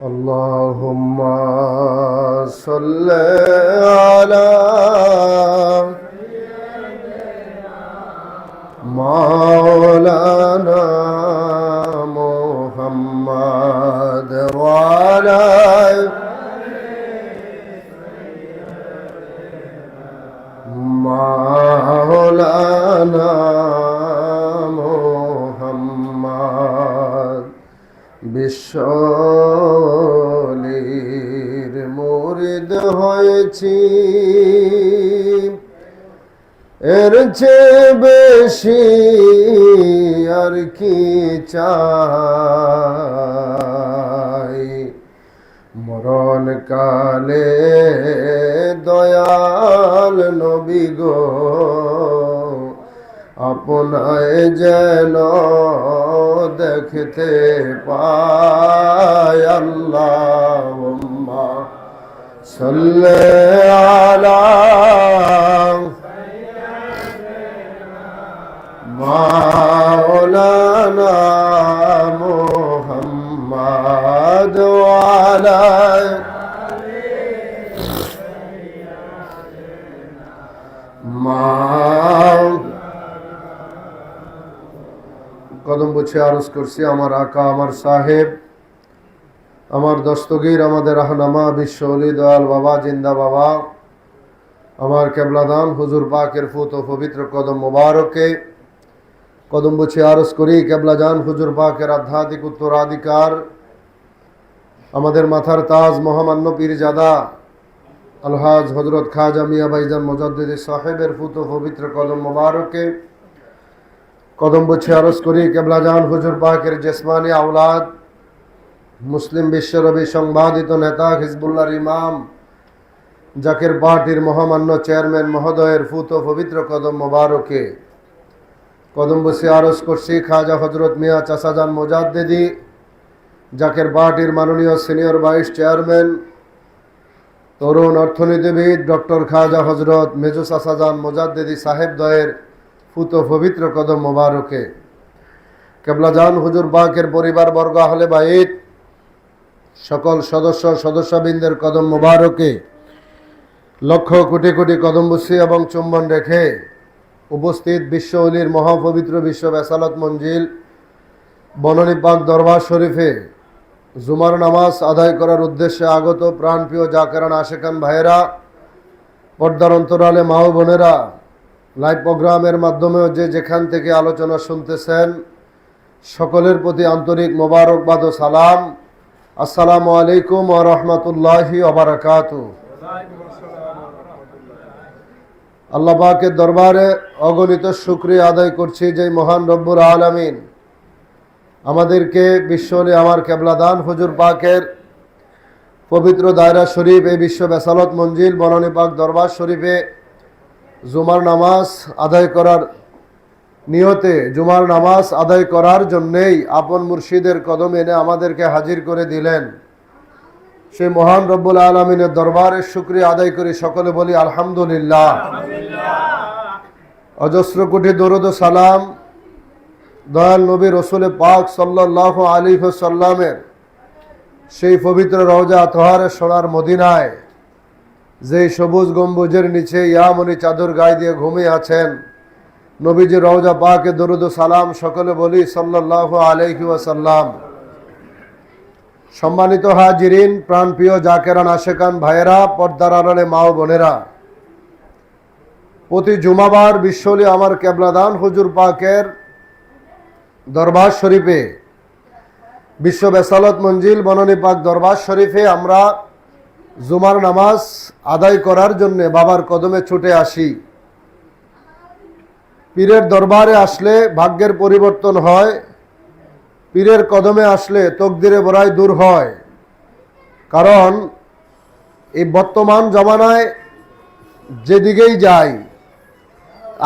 اللهم صل على مولانا محمد وعلى مولانا মোহাম্মদ বিশ্বলির হয়েছি। এর চেয়ে বেশি আর কি চাই? মরণ কালে দয়াল নবী গো, আপনায় যেন দেখতে পায় আল্লাহ। আলা মাওলানা মুহাম্মদ ওয়ালা মা কদম বুঝে আরজ করছি আমার আকা আমার সাহেব। আমার দস্তগীর, আমাদের রাহনামা, বিশ্ব অলি দয়াল বাবা, জিন্দা বাবা, আমার কেবলাদান, হুজুর পাকের ফুত ও পবিত্র কদম মোবারকে, কদম বুঝে আরজ করি কেবলাজান হুজুর পাকের আধ্যাত্মিক উত্তরাধিকার, আমাদের মাথার তাজ মহামান্য পীরজাদা, আলহাজ হজরত খাজা মিয়া ভাইজান মজাদ্দিদ সাহেবের ফুত ও পবিত্র কদম মোবারকে, কদম বছে আরজ করি কেবলাজান হুজুর পাকের জেসমানি আউলাদ মুসলিম বিশ্বরবি সংবাদিত নেতা হিজবুল্লাহর ইমাম জাকের পার্টির মহামান্য চেয়ারম্যান মহোদয়ের ফুত পবিত্র কদম মোবারকে। কদম বসে আরজ করছি খাজা হজরত মিয়া চাষাজান মোজাদ্দেদি, জাকের পার্টির মাননীয় সিনিয়র ভাইস চেয়ারম্যান, তরুণ অর্থনীতিবিদ ডক্টর খাজা হজরত মেজু চাষাজান মোজাদ্দেদি সাহেব দয়ের ফুত পবিত্র কদম মোবারকে। কেবলাজান হুজুর বাকের পরিবার বর্গ আহলে বাইত সকল সদস্য সদস্যবৃন্দের কদম মোবারকে লক্ষ কোটি কোটি কদম বসি এবং চুম্বন রেখে উপস্থিত বিশ্ব অলির মহাপবিত্র বিশ্ব বেসালত মঞ্জিল বননী পাক দরবার শরীফে জুমার নামাজ আদায় করার উদ্দেশ্যে আগত প্রাণপ্রিয় জাকেরান আশেখান ভাইয়েরা, পর্দার অন্তরালে মা ও বোনেরা, লাইভ প্রোগ্রামের মাধ্যমেও যে যেখান থেকে আলোচনা শুনতেছেন, সকলের প্রতি আন্তরিক মোবারকবাদ ও সালাম। আসসালামু আলাইকুম ও রহমতুল্লাহি ওবরাকাত আল্লাহ পাকের দরবারে অগণিত শুক্রিয়া আদায় করছি যে মহান রব্বুর আলমিন আমাদেরকে বিশ্বরে আমার কেবলাদান হুজুর পাকের পবিত্র দায়রা শরীফ, এই বিশ্ব বেসালত মঞ্জিল, বনানী পাক দরবার শরীফে জুমার নামাজ আদায় করার নিয়তে জুমার নামাজ আদায় করার জন্যেই আপন মুর্শিদের কদম এনে আমাদেরকে হাজির করে দিলেন। সেই মহান রব্বুল আলমিনের দরবারের শুক্রিয়া আদায় করি সকলে বলি আলহামদুলিল্লাহ। অজস্র কোটি দরুদ সালাম দয়াল নবী রসুল পাক সাল্লাহ আলী সাল্লামের সেই পবিত্র রওজা তোহারের সোনার মদিনায় যেই সবুজ গম্বুজের নিচে ইয়ামনি চাদর গায়ে দিয়ে ঘুমিয়ে আছেন। নবীজি রওজা পাকে দরুদ সালাম সকলে বলি সাল্লাহ আলাইহি ওয়াসাল্লাম। সম্মানিত হাজিরিন, প্রাণপ্রিয় জাকেরান, আশেকান ভাইয়েরা, পর্দার আড়ালে মা ও বোনেরা, প্রতি জুমাবার বিশ্বলি আমার কেবলাদান হুজুর পাকের দরবার শরীফে, বিশ্ব বেসালত মঞ্জিল বননী পাক দরবার শরীফে আমরা জুমার নামাজ আদায় করার জন্যে বাবার কদমে ছুটে আসি। পীরের দরবারে আসলে ভাগ্যের পরিবর্তন হয়, পীরের কদমে আসলে তকদিরে বড়াই দূর হয়। কারণ এই বর্তমান জমানায় যেদিকেই যাই,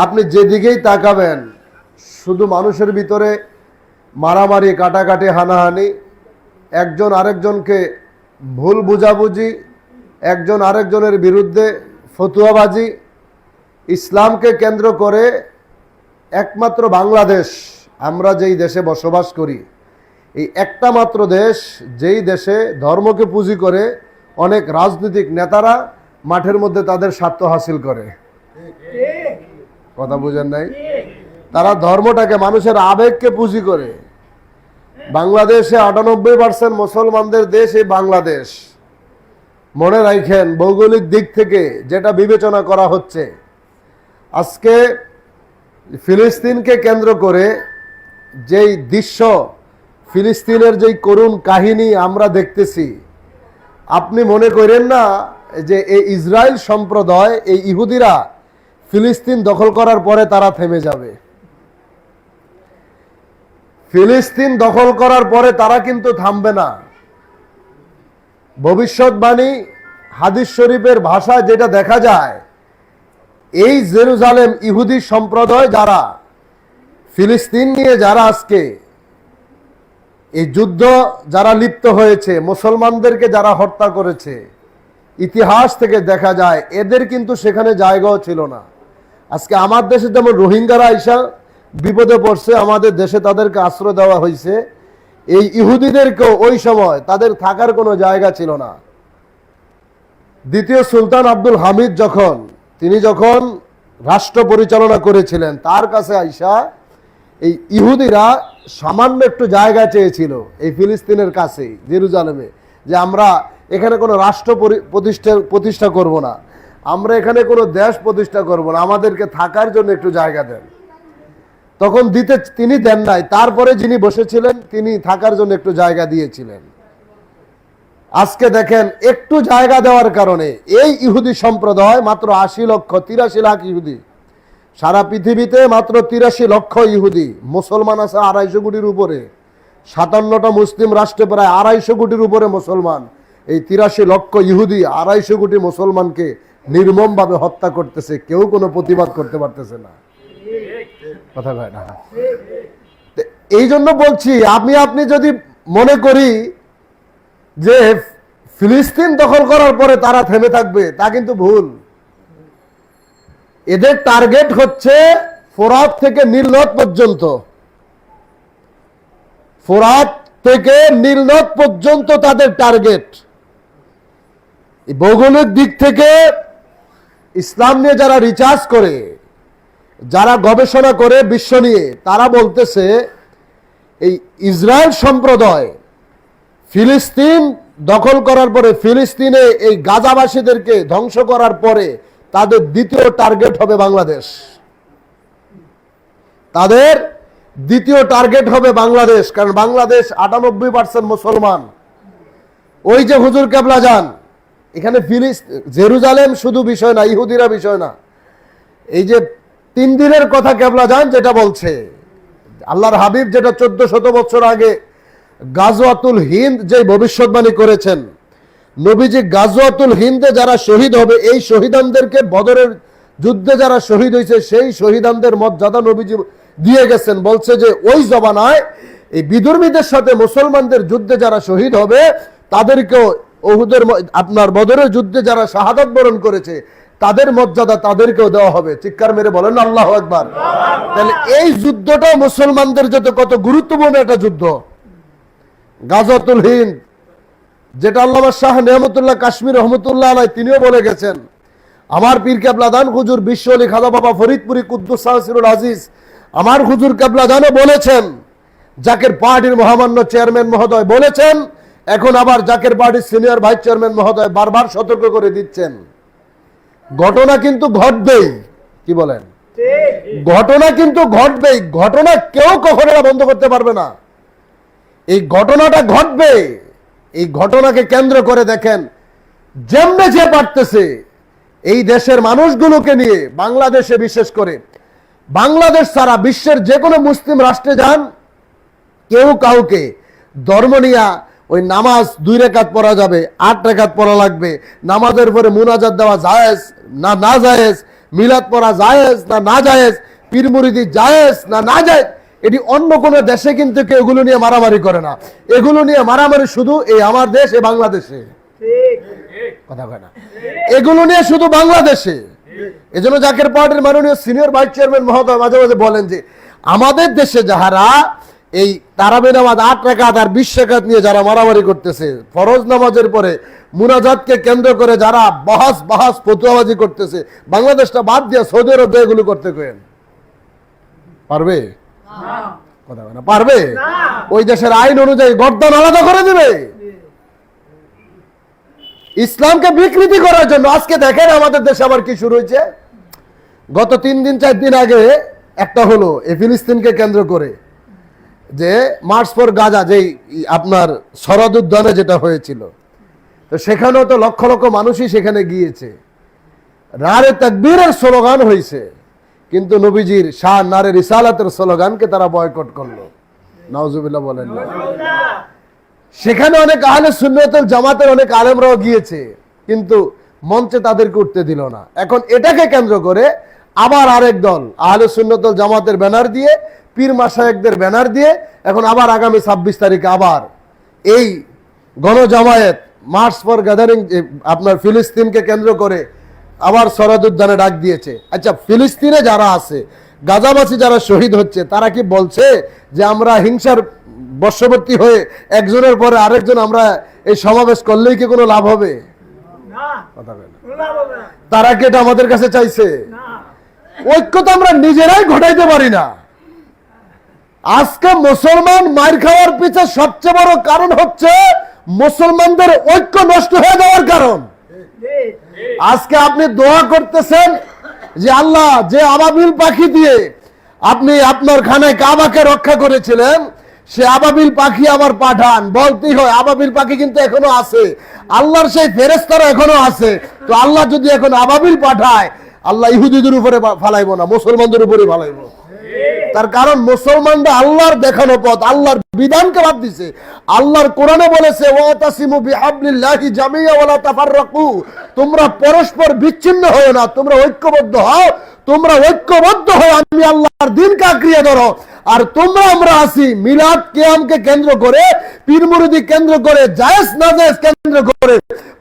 আপনি যেদিকেই তাকাবেন, শুধু মানুষের ভিতরে মারামারি, কাটাকাটি, হানাহানি, একজন আরেকজনকে ভুল বুঝাবুঝি, একজন আরেকজনের বিরুদ্ধে ফতুয়াবাজি, ইসলামকে কেন্দ্র করে একমাত্র বাংলাদেশ, আমরা যেই দেশে বসবাস করি, এই একটা মাত্র দেশ, যেই দেশে ধর্মকে পুঁজি করে অনেক রাজনৈতিক নেতারা মাঠের মধ্যে তাদের স্বার্থ হাসিল করে। কথা বুঝেন নাই? তারা ধর্মটাকে, মানুষের আবেগকে পুঁজি করে। বাংলাদেশে আটানব্বই পার্সেন্ট মুসলমানদের দেশ এই বাংলাদেশ। মনে রাখেন, ভৌগোলিক দিক থেকে যেটা বিবেচনা করা হচ্ছে, আজকে ফিলিস্তিনকে কেন্দ্র করে যেই দৃশ্য, ফিলিস্তিনের যেই করুণ কাহিনী আমরা দেখতেছি, আপনি মনে করেন না যে এই ইসরায়েল সম্প্রদায়, এই ইহুদিরা ফিলিস্তিন দখল করার পরে তারা থেমে যাবে? ফিলিস্তিন দখল করার পরে তারা কিন্তু থামবে না। ভবিষ্যৎবাণী হাদিস শরীফের ভাষায় যেটা দেখা যায় এই জেরুজালেম ইহুদি সম্প্রদায় যারা, ফিলিস্তিন নিয়ে যারা আজকে এই যুদ্ধ যারা লিপ্ত হয়েছে, মুসলমানদেরকে যারা হত্যা করেছে, ইতিহাস থেকে দেখা যায় এদের কিন্তু সেখানে জায়গাও ছিল না। আজকে আমার দেশে যেমন রোহিঙ্গারা আইসা বিপদে পড়ছে, আমাদের দেশে তাদেরকে আশ্রয় দেওয়া হয়েছে, এই ইহুদিদেরকেও ওই সময় তাদের থাকার কোনো জায়গা ছিল না। দ্বিতীয় সুলতান আব্দুল হামিদ যখন তিনি যখন রাষ্ট্র পরিচালনা করেছিলেন, তার কাছে আইসা এই ইহুদিরা সামান্য একটু জায়গা চেয়েছিল এই ফিলিস্তিনের কাছে জেরুজালেমে, যে আমরা এখানে কোনো রাষ্ট্র পরি- প্রতিষ্ঠা প্রতিষ্ঠা করব না। আমরা এখানে কোনো দেশ প্রতিষ্ঠা করব না, আমাদেরকে থাকার জন্য একটু জায়গা দেন। তখন দিতে, তিনি দেন নাই, তারপরে যিনি বসেছিলেন, তিনি থাকার জন্য একটু জায়গা দিয়েছিলেন। আজকে দেখেন একটু জায়গা দেওয়ার কারণে এই ইহুদি সম্প্রদায় মাত্র আশি লক্ষ, তিরাশি লাখ ইহুদি। সারা পৃথিবীতে মাত্র তিরাশি লক্ষ ইহুদি। মুসলমান আছে আড়াইশো কোটির উপরে। সাতান্নটা মুসলিম রাষ্ট্রে প্রায় আড়াইশো কোটির উপরে মুসলমান। এই তিরাশি লক্ষ ইহুদি আড়াইশো কোটি মুসলমানকে নির্মমভাবে হত্যা করতেছে। কেউ কোনো প্রতিবাদ করতে পারতেছে না। কথা কয় না। এই জন্য বলছি, আমি, আপনি যদি মনে করি যে ফিলিস্তিন দখল করার পরে তারা থেমে থাকবে, তা কিন্তু ভুল। এদের টার্গেট হচ্ছে ফোরাত থেকে নীলনদ পর্যন্ত। ফোরাত থেকে নীলনদ পর্যন্ত তাদের টার্গেট। ভৌগোলিক দিক থেকে ইসলাম নিয়ে যারা রিচার্জ করে, যারা গবেষণা করে বিশ্ব নিয়ে, তারা বলতেছে, এই ইসরায়েল সম্প্রদায় ফিলিস্তিন দখল করার পরে ফিলিস্তিনে এই গাজাবাসীদেরকে ধ্বংস করার পরে তাদের দ্বিতীয় টার্গেট হবে বাংলাদেশ। তাদের দ্বিতীয় টার্গেট হবে বাংলাদেশ, কারণ বাংলাদেশ আটানব্বই পার্সেন্ট মুসলমান। ওই যে হুজুর কেবলা যান, এখানে ফিলিস জেরুজালেম শুধু বিষয় না, ইহুদিরা বিষয় না। এই যে তিন দিনের কথা কেবলা যান, যেটা বলছে, আল্লাহর হাবিব যেটা চোদ্দ শত বছর আগে গাজওয়াতুল হিন্দ যে ভবিষ্যৎবাণী করেছেন, নবীজি গাজওয়াতুল হিন্দে যারা শহীদ হবে, এই শহীদানদেরকে বদরের যুদ্ধে যারা শহীদ হয়েছে, সেই শহীদানদের মর্যাদা নবীজি দিয়ে গেছেন। বলছে যে, ওই জমানায় এই বিধর্মীদের সাথে মুসলমানদের যুদ্ধে যারা শহীদ হবে, তাদেরকেও ওহুদের আপনার বদরের যুদ্ধে যারা শাহাদত বরণ করেছে, তাদের মর্যাদা তাদেরকেও দেওয়া হবে। চিৎকার মেরে বলেন, আল্লাহ একবার তাহলে এই যুদ্ধটাও মুসলমানদের জন্য কত গুরুত্বপূর্ণ একটা যুদ্ধ। গাজতুল হিন্দ যেটা আল্লামা শাহ নেহমতুল্লাহ কাশ্মীর রহমতুল্লাহ আলাই তিনিও বলে গেছেন আমার পীর কেবলা দান হুজুর বিশ্ব আলী খাদা বাবা ফরিদপুরি কুদ্দুস সাহসিরুল আজিজ আমার হুজুর কেবলা দানও বলেছেন জাকের পার্টির মহামান্য চেয়ারম্যান মহোদয় বলেছেন এখন আবার জাকের পার্টির সিনিয়র ভাইস চেয়ারম্যান মহোদয় বারবার সতর্ক করে দিচ্ছেন। ঘটনা কিন্তু ঘটবেই কি বলেন? ঘটনা কিন্তু ঘটবেই ঘটনা কেউ কখনো বন্ধ করতে পারবে না। এই ঘটনাটা ঘটবে। এই ঘটনাকে কেন্দ্র করে দেখেন, যেমনে যে পারতেছে এই দেশের মানুষগুলোকে নিয়ে, বাংলাদেশে বিশেষ করে, বাংলাদেশ সারা বিশ্বের যে কোনো মুসলিম রাষ্ট্রে যান, কেউ কাউকে ধর্ম নিয়া ওই নামাজ দুই রেখাত পড়া যাবে, আট রেখাত পড়া লাগবে, নামাজের পরে মুনাজাত দেওয়া জায়েজ না না জায়েজ, মিলাদ পড়া জায়েজ না না জায়েজ পীর মুরিদি জায়েজ না না জায়েজ এটি অন্য কোনো দেশে কিন্তু কেউ এগুলো নিয়ে মারামারি করে না। এগুলো নিয়ে মারামারি শুধু এই আমার দেশ, এই বাংলাদেশে। কথা না। এগুলো নিয়ে শুধু বাংলাদেশে। এজন্য জাকের পার্টির মাননীয় সিনিয়র ভাইস চেয়ারম্যান মহোদয় মাঝে মাঝে বলেন যে, আমাদের দেশে যাহারা এই তারাবি নামাজ আট রেখাত আর বিশ রেখাত নিয়ে যারা মারামারি করতেছে, ফরজ নামাজের পরে মুনাজাতকে কেন্দ্র করে যারা বহাস, বাহাস, ফতুয়াবাজি করতেছে, বাংলাদেশটা বাদ দিয়ে সৌদি আরব এগুলো করতে কেন পারবে? কথা না। পারবে ওই দেশের আইন অনুযায়ী গর্দন আলাদা করে দিবে। ইসলামকে বিকৃতি করার জন্য আজকে দেখেন আমাদের দেশে আবার কি শুরু হয়েছে। গত তিন দিন চার দিন আগে একটা হলো এই ফিলিস্তিনকে কেন্দ্র করে যে মার্চ ফর গাজা যেই আপনার শরদ উদ্যানে যেটা হয়েছিল। তো সেখানেও তো লক্ষ লক্ষ মানুষই সেখানে গিয়েছে। রারে তাকবীরের স্লোগান হয়েছে কিন্তু নবীজির শাহ নারে রিসালাতের স্লোগানকে তারা বয়কট করল। নাউজুবিল্লাহ বলেন সেখানে অনেক আহলে সুন্নতের জামাতের অনেক আলেমরাও গিয়েছে, কিন্তু মঞ্চে তাদেরকে উঠতে দিল না। এখন এটাকে কেন্দ্র করে আবার আরেক দল, আহলে সুন্নতল জামাতের ব্যানার দিয়ে, পীর মাসায়েকদের ব্যানার দিয়ে, এখন আবার আগামী ছাব্বিশ তারিখে আবার এই গণজামায়াত মার্চ ফর গ্যাদারিং আপনার ফিলিস্তিনকে কেন্দ্র করে আবার সরাদ উদ্যানে ডাক দিয়েছে। আচ্ছা ফিলিস্তিনে যারা আছে গাজাবাসী যারা শহীদ হচ্ছে তারা কি বলছে যে আমরা হিংসার বর্ষবর্তী হয়ে একজনের পরে আরেকজন আমরা এই সমাবেশ করলেই কি কোনো লাভ হবে? তারা কি এটা আমাদের কাছে চাইছে? ঐক্য তো আমরা নিজেরাই ঘটাইতে পারি না। আজকে মুসলমান মার খাওয়ার পিছে সবচেয়ে বড় কারণ হচ্ছে মুসলমানদের ঐক্য নষ্ট হয়ে যাওয়ার কারণ। আজকে আপনি দোয়া করতেছেন যে আল্লাহ যে আবাবিল পাখি দিয়ে আপনি আপনার খানায় কাবাকে রক্ষা করেছিলেন, সে আবাবিল পাখি আবার পাঠান। বলতেই হয়, আবাবিল পাখি কিন্তু এখনও আছে। আল্লাহর সেই ফেরেস্তারা এখনও আছে। তো আল্লাহ যদি এখন আবাবিল পাঠায়, আল্লাহ ইহুদিদের উপরে ফালাইবো না, মুসলমানদের উপরে ফালাইবো। তার কারণ মুসলমানরা আল্লাহর দেখানো পথ, আল্লাহর বিধানকে বাদ দিছে। আল্লাহর কোরআনে বলেছে, ওয়াতাসিমু জামিয়া ওয়ালা তাফাররাকু। তোমরা পরস্পর বিচ্ছিন্ন হও না, তোমরা ঐক্যবদ্ধ হও, তোমরা ঐক্যবদ্ধ হও আমি আল্লাহর দিনকে আঁকড়িয়ে ধরো। আর তোমরা আমরা আছি, মিলাদ কিয়ামকে কেন্দ্র করে, পীর মুরিদি কেন্দ্র করে, জায়েজ নাজায়েজ কেন্দ্র করে।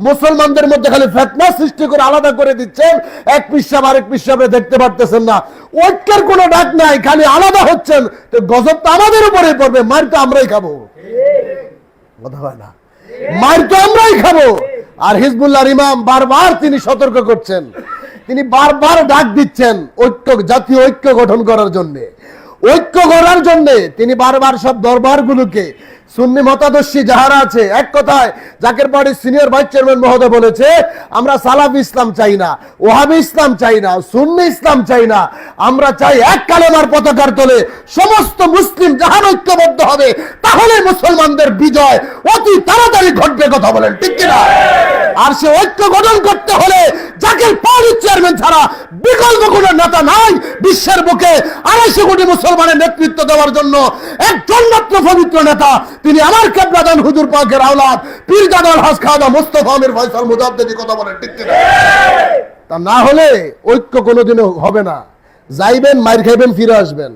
মুসলমানদের মধ্যে খালি ফেতনা সৃষ্টি করে আলাদা করে দিচ্ছেন। এক পিসাব আরেক পিসাবে দেখতে পারতেছেন না। ঐক্যের কোনো ডাক নাই, খালি আলাদা হচ্ছেন। তো গজব তো আমাদের উপরে পড়বে মার তো আমরাই খাব। কথা হয় না। মার তো আমরাই খাব। আর হিজবুল্লাহর ইমাম বারবার তিনি সতর্ক করছেন। তিনি বারবার ডাক দিচ্ছেন ঐক্য, জাতীয় ঐক্য গঠন করার জন্য। ঐক্য করার জন্য তিনি বারবার সব দরবারগুলোকে সুন্নি মতাদর্শী যাহারা আছে, এক কথায় জাকের পার্টির সিনিয়র ভাইস চেয়ারম্যান মহোদয় বলেছে, আমরা সালাফি ইসলাম চাই না, ওহাবি ইসলাম চাই না, সুন্নি ইসলাম চাই না। আমরা চাই এক কালেমার পতাকার তলে সমস্ত মুসলিম যাহার ঐক্যবদ্ধ হবে তাহলে মুসলমানদের বিজয় অতি তাড়াতাড়ি ঘটবে। কথা বলেন, ঠিক কিনা? আর সে ঐক্য গঠন করতে হলে জাকের পার্টির চেয়ারম্যান ছাড়া বিকল্প কোনো নেতা নাই। বিশ্বের বুকে আড়াইশো কোটি মুসলমানের নেতৃত্ব দেওয়ার জন্য একজন মাত্র পবিত্র নেতা তিনি আমার কেবলাদান হুজুর পাকের আওলাদ, পীর জাদাল হাস খাদা মুস্তফা আমির ফয়সাল মুজাদ্দেদি কথা বলেন, ঠিক তা না হলে ঐক্য কোনোদিনও হবে না। যাইবেন মার খাইবেন, ফিরে আসবেন।